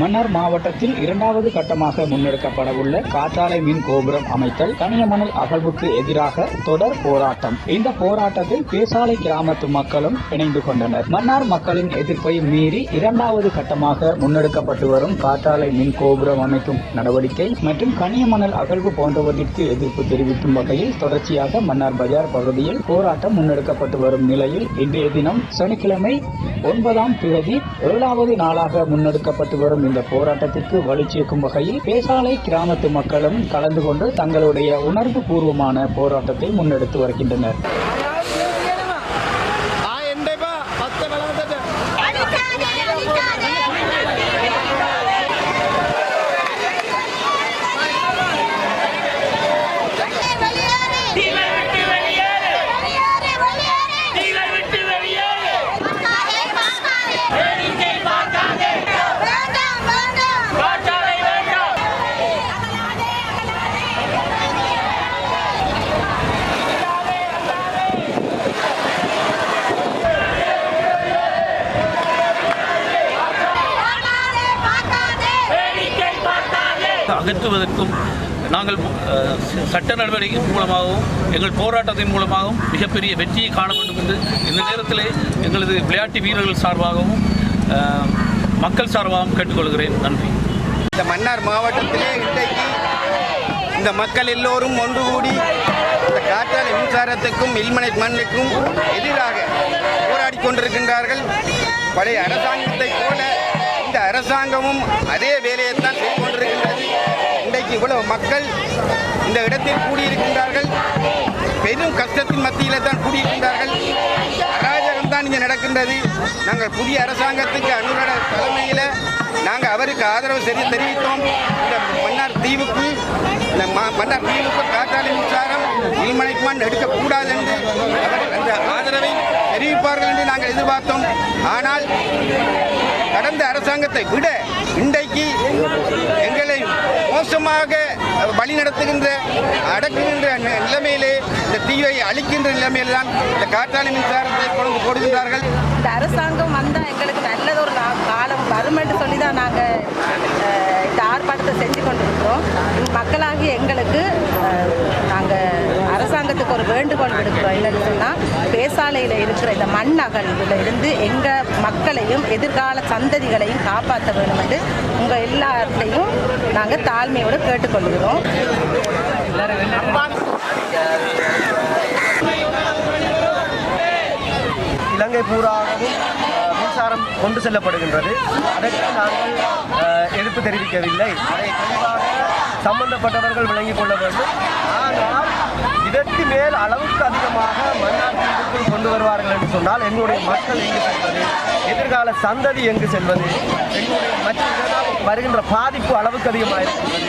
மன்னார் மாவட்டத்தில் இரண்டாவது கட்டமாக முன்னெடுக்கப்படவுள்ள காற்றாலை மின் கோபுரம் அமைத்தல் கனியமணல் அகழ்வுக்கு எதிராக தொடர் போராட்டம். இந்த போராட்டத்தில் பேசாலை கிராமத்து மக்களும் இணைந்து கொண்டனர். மன்னார் மக்களின் எதிர்ப்பை மீறி இரண்டாவது கட்டமாக முன்னெடுக்கப்பட்டு வரும் காற்றாலை மின் கோபுரம் அமைக்கும் நடவடிக்கை மற்றும் கனியமணல் அகழ்வு போன்றவற்றிற்கு எதிர்ப்பு தெரிவிக்கும் வகையில் தொடர்ச்சியாக மன்னார் பஜார் பகுதியில் போராட்டம் முன்னெடுக்கப்பட்டு வரும் நிலையில் இன்றைய தினம் சனிக்கிழமை ஒன்பதாம் தேதி ஏழாவது நாளாக முன்னெடுக்கப்பட்டு வரும் இந்த போராட்டத்திற்கு வலுச்சேர்க்கும் வகையில் பேசாலை கிராமத்து மக்களும் கலந்து கொண்டு தங்களுடைய உணர்வு பூர்வமான போராட்டத்தை முன்னெடுத்து வருகின்றனர். அகற்றுவதற்கும் நாங்கள் சட்ட நடவடிக்கை மூலமாகவும் எங்கள் போராட்டத்தின் மூலமாகவும் மிகப்பெரிய வெற்றியை காண வேண்டும் என்று இந்த நேரத்தில் எங்களது விளையாட்டு வீரர்கள் சார்பாகவும் மக்கள் சார்பாகவும் கேட்டுக்கொள்கிறேன். நன்றி. இந்த மன்னார் மாவட்டத்திலே இன்றைக்கு இந்த மக்கள் எல்லோரும் ஒன்று கூடி இந்த காற்றாலை மின்சாரத்துக்கும் மில்மனை மண்ணுக்கும் எதிராக போராடி கொண்டிருக்கின்றார்கள். பழைய அரசாங்கத்தை போல இந்த அரசாங்கமும் அதே வேலையைத்தான் செய்து கொண்டிருக்கின்றது. இன்றைக்கு இவ்வளவு மக்கள் இந்த இடத்தில் கூடியிருக்கின்றார்கள். பெரும் கஷ்டத்தின் மத்தியில் தான் கூடியிருக்கின்றார்கள். அராஜகம் தான் இங்கே நடக்கின்றது. நாங்கள் புதிய அரசாங்கத்துக்கு அனுரட தலைமையில் நாங்கள் அவருக்கு ஆதரவு சரி தெரிவித்தோம். இந்த மன்னார் தீவுக்கு இந்த மன்னார் தீவுக்கு காற்றாலை மின்சாரம் இல்மனைக்கு எடுக்கக்கூடாது என்று அவர் அந்த ஆதரவை தெரிவிப்பார்கள் என்று நாங்கள் எதிர்பார்த்தோம். ஆனால் கடந்த அரசாங்கத்தை விட இன்றைக்கு எங்களை மோசமாக வழி நடத்துகின்ற அடக்குகின்ற நிலைமையிலே இந்த தீவை அழிக்கின்ற நிலைமையில் தான் இந்த காற்றாலை மின்சாரத்தை கொண்டு கொடுக்கின்றார்கள் இந்த அரசாங்கம் வந்தால் எங்களுக்கு நல்லதொரு நா- காலம் வருமென்று சொல்லி தான் நாங்கள் இந்த ஆர்ப்பாட்டத்தை செஞ்சு கொண்டிருக்கிறோம் மக்களாகி எங்களுக்கு நாங்கள் அரசாங்கத்துக்கு ஒரு வேண்டுகோள் விடுக்கிறோம். என்னன்னு சொன்னால் பேசாலையில் இருக்கிற இந்த மண் அகழ்வில் இருந்து எங்கள் மக்களையும் எதிர்கால சந்ததிகளையும் காப்பாற்ற வேண்டும் என்று உங்கள் எல்லாத்தையும் நாங்கள் தாழ்மையோடு கேட்டுக்கொள்கிறோம். இலங்கை பூராகவும் மின்சாரம் கொண்டு செல்லப்படுகின்றது. அதற்கு நாங்கள் எதிர்ப்பு தெரிவிக்கவில்லை. அதை தெளிவாக சம்பந்தப்பட்டவர்கள் விளங்கிக் கொள்ள வேண்டும். இதற்கு அளவுக்கு அதிகமாக மன்னார் கொண்டு வருவார்கள் என்று சொன்னால் எங்களுடைய மக்கள் எங்கு செல்வது? எதிர்கால சந்ததி எங்கு செல்வது? எங்களுடைய மற்ற வருகின்ற பாதிப்பு அளவுக்கு அதிகமாக இருக்கின்றது